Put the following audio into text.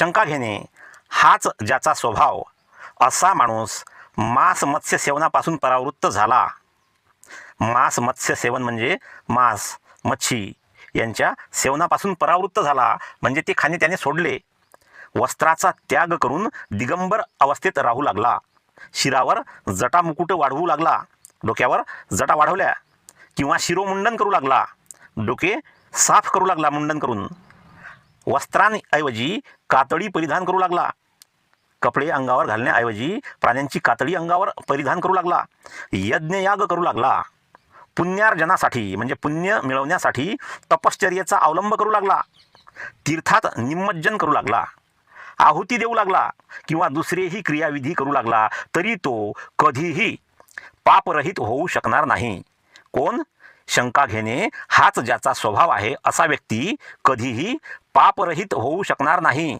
शंका घेणे हाच ज्याचा स्वभाव. असा माणूस मांस मत्स्य सेवनापासून परावृत्त झाला. मांस मत्स्य सेवन म्हणजे मांस मच्छी यांच्या सेवनापासून परावृत्त झाला म्हणजे ते खाणे त्याने सोडले. वस्त्राचा त्याग करून दिगंबर अवस्थेत राहू लागला. शिरावर जटा मुकुट वाढवू लागला. डोक्यावर जटा वाढवल्या किंवा शिरोमुंडन करू लागला. डोके साफ करू लागला मुंडन करून. वस्त्रांऐवजी कातडी परिधान करू लागला. कपडे अंगावर घालण्याऐवजी प्राण्यांची कातडी अंगावर परिधान करू लागला. यज्ञयाग करू लागला. पुण्यार्जनासाठी म्हणजे पुण्य मिळवण्यासाठी तपश्चर्याचा अवलंब करू लागला. तीर्थात निमज्जन करू लागला. आहुती देऊ लागला किंवा दुसरेही क्रियाविधी करू लागला तरी तो कधीही पापरहित होऊ शकणार नाही. कोण? शंका घेणे हाच ज्याचा स्वभाव आहे असा व्यक्ती कधीही पापरहित होऊ शकणार नाही.